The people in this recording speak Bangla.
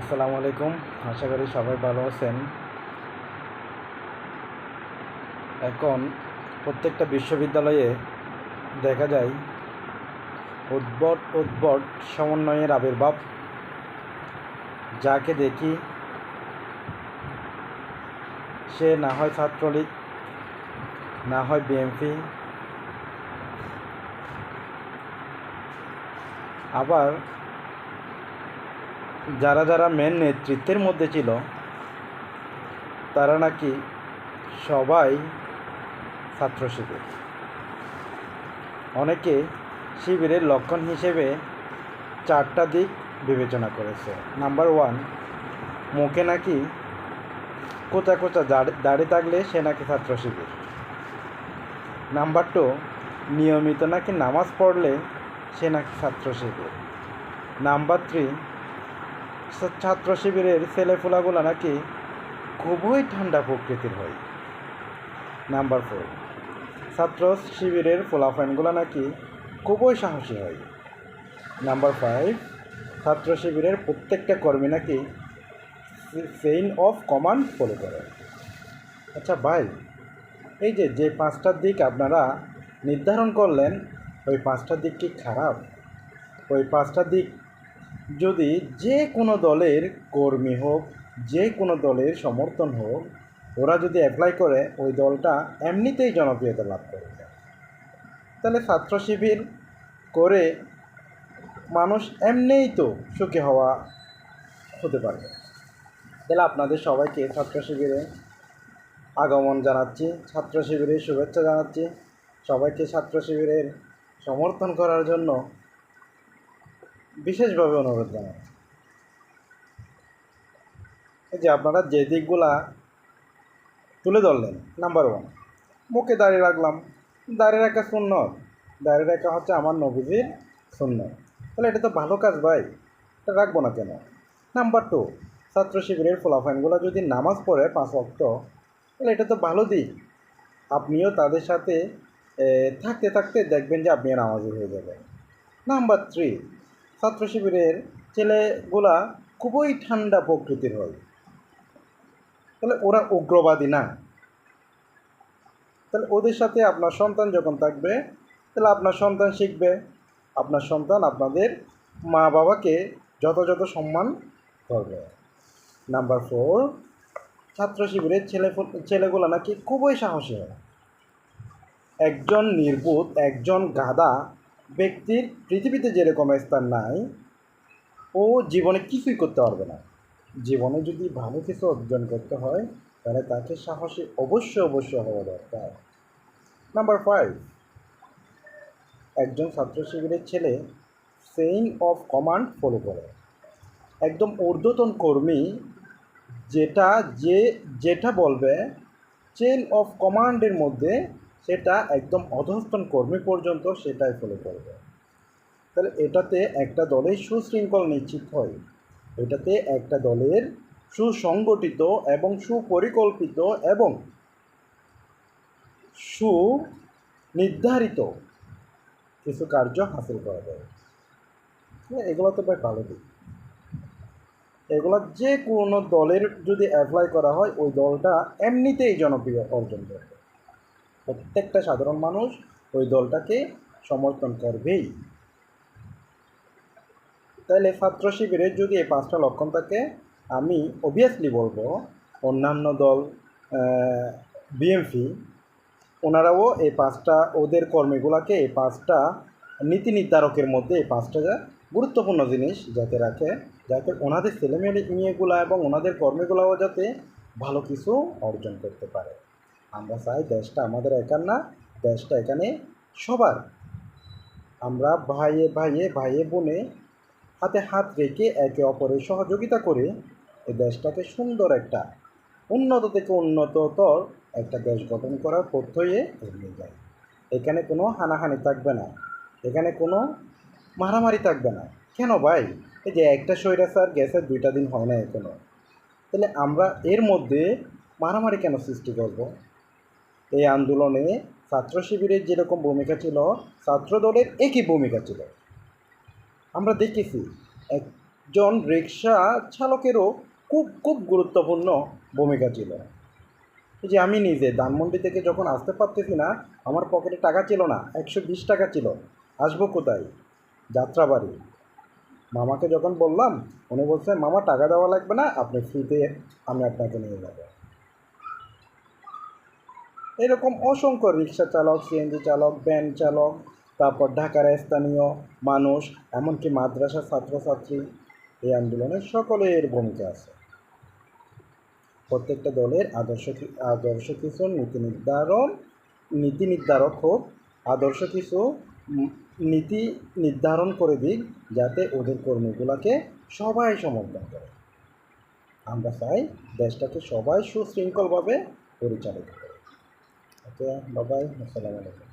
আসসালামু আলাইকুম। আশা করি সবাই ভালো আছেন। এখন প্রত্যেকটা বিশ্ববিদ্যালয়ে দেখা যায়, উদ্ভট উদ্ভট সমন্বয়ের আবির্ভাব। যাকে দেখি সে না হয় ছাত্রলীগ, না হয় বিএমপি, আবার যারা যারা মেন নেতৃত্বের মধ্যে ছিল, তারা নাকি সবাই ছাত্র শিবির অনেকে শিবিরের লক্ষণ হিসেবে চারটা দিক বিবেচনা করেছে। নাম্বার ওয়ান মুখে নাকি কোচা কোচা দাড়ি- থাকলে সে নাকি ছাত্র শিবির নাম্বার টু নিয়মিত নাকি নামাজ পড়লে সে নাকি ছাত্র শিবির নাম্বার থ্রি ছাত্র শিবিরের ছেলেফুলাগুলো নাকি খুবই ঠান্ডা প্রকৃতির হয়। নাম্বার ফোর ছাত্র শিবিরের ফোলাফাইনগুলো নাকি খুবই সাহসী হয়। নাম্বার ফাইভ ছাত্র শিবিরের প্রত্যেকটা কর্মী নাকি চেইন অফ কমান্ড ফলো করে। আচ্ছা ভাই, এই যে যে পাঁচটার দিক আপনারা নির্ধারণ করলেন, ওই পাঁচটা দিক কি খারাপ? ওই পাঁচটা দিক যদি যে কোনো দলের কর্মী হোক, যে কোনো দলের সমর্থন হোক, ওরা যদি অ্যাপ্লাই করে, ওই দলটা এমনিতেই জনপ্রিয়তা লাভ করবে তাহলে ছাত্র শিবির করে মানুষ এমনিই তো সুখী হওয়া হতে পারবে। তাহলে আপনাদের সবাইকে ছাত্র শিবিরে আগমন জানাচ্ছি, ছাত্র শিবিরের শুভেচ্ছা জানাচ্ছি। সবাইকে ছাত্র শিবিরের সমর্থন করার জন্য বিশেষভাবে অনুরোধ জানাই এই যে আপনারা যে দিকগুলা তুলে ধরলেন নাম্বার ওয়ান মুখে দাঁড়িয়ে রাখলাম। দাঁড়িয়ে রাখা শূন্য দাঁড়িয়ে রাখা হচ্ছে আমার নবীজির শূন্য তাহলে এটা তো ভালো কাজ ভাই, এটা রাখব না কেন? নাম্বার টু ছাত্র শিবিরের ফলাফাইনগুলো যদি নামাজ পড়ে পাঁচ অক্ট তাহলে এটা তো ভালো দিক। আপনিও তাদের সাথে থাকতে থাকতে দেখবেন যে আপনিও নামাজি হয়ে যাবেন। নাম্বার থ্রি ছাত্র শিবিরের ছেলেগুলা খুবই ঠান্ডা প্রকৃতির হয়। তাহলে ওরা উগ্রবাদী না? তাহলে ওদের সাথে আপনার সন্তান যখন থাকবে, তাহলে আপনার সন্তান শিখবে। আপনার সন্তান আপনাদের মা বাবাকে যথাযথ সম্মান করবে। নাম্বার ফোর ছাত্র শিবিরের ছেলে ছেলেগুলো নাকি খুবই সাহসী হয়। একজন নির্বোধ, একজন গাদা ব্যক্তির পৃথিবীতে যেরকম স্থান নাই, ও জীবনে কিছুই করতে পারবে না। জীবনে যদি ভালো কিছু অর্জন করতে হয়, তাহলে তাকে সাহসী অবশ্যই অবশ্যই হওয়া দরকার। নাম্বার ফাইভ একজন ছাত্র শিবিরের ছেলে সেইন অফ কমান্ড ফলো করে। একদম ঊর্ধ্বতন কর্মী, যেটা যে, যেটা বলবে চেন অফ কমান্ডের মধ্যে সেটা একদম অধস্তন কর্মী পর্যন্ত সেটাই ফলো করবে। তাহলে এটাতে একটা দলের সুশৃঙ্খল নিশ্চিত হয়। এটাতে একটা দলের সুসংগঠিত এবং সুপরিকল্পিত এবং সুনির্ধারিত কিছু কার্য হাসিল করা যায়। হ্যাঁ, এগুলো তো ভাই ভালো দিক। এগুলো যে কোনো দলের যদি অ্যাপ্লাই করা হয় ওই দলটা এমনিতেই জনপ্রিয় অর্জন করবে। প্রত্যেকটা সাধারণ মানুষ ওই দলটাকে সমর্থন করবেই। তাহলে ছাত্র শিবিরের যদি এই পাঁচটা লক্ষণ থাকে, আমি অবভিয়াসলি বলব অন্যান্য দল বিএমপি ওনারাও এই পাঁচটা, ওদের কর্মীগুলোকে এই পাঁচটা নীতি নির্ধারকের মধ্যে এই পাঁচটা গুরুত্বপূর্ণ জিনিস যাতে রাখে, যাতে ওনাদের ছেলেমেয়ে মেয়েগুলো এবং ওনাদের কর্মীগুলোও যাতে ভালো কিছু অর্জন করতে পারে। আমরা চাই দেশটা আমাদের একার না, দেশটা এখানে সবার। আমরা ভাইয়ে ভাইয়ে ভাইয়ে বোনে হাতে হাত রেখে একে অপরের সহযোগিতা করে এই দেশটাকে সুন্দর একটা উন্নত থেকে উন্নততর একটা দেশ গঠন করার হয়ে এগিয়ে যায়। এখানে কোনো হানাহানি থাকবে না, এখানে কোনো মারামারি থাকবে না। কেন ভাই? এই যে একটা স্বৈরাচার গ্যাসের দুইটা দিন হয় না এখনও। তাহলে আমরা এর মধ্যে মারামারি কেন সৃষ্টি করব? এই আন্দোলনে ছাত্র শিবিরের যেরকম ভূমিকা ছিল ছাত্র দলের একই ভূমিকা ছিল। আমরা দেখেছি একজন রিক্সা চালকেরও খুব খুব গুরুত্বপূর্ণ ভূমিকা ছিল। যে আমি নিজে ধানমন্ডি থেকে যখন আসতে পারতেছি না, আমার পকেটে টাকা ছিল না, একশো বিশ টাকা ছিল। আসব কোথায়? যাত্রাবাড়ি। মামাকে যখন বললাম, উনি বলছে মামা, টাকা দেওয়া লাগবে না, আপনি ফ্রিতে আমি আপনাকে নিয়ে যাব। এরকম অসংখ্য রিক্সা চালক সিএনজি চালক ভ্যান চালক, তারপর ঢাকার স্থানীয় মানুষ, এমনকি মাদ্রাসার ছাত্রছাত্রী এই আন্দোলনের সকলের ভূমিকা আছে। প্রত্যেকটা দলের আদর্শ আদর্শ কিছু নীতি নির্ধারণ, নীতি নির্ধারক হোক, আদর্শ কিছু নীতি নির্ধারণ করে দিক, যাতে ওদের কর্মীগুলোকে সবাই সমর্থন করে। আমরা চাই দেশটাকে সবাই সুশৃঙ্খলভাবে পরিচালিত করে ওকে বাবাই আসসালামু আলাইকুম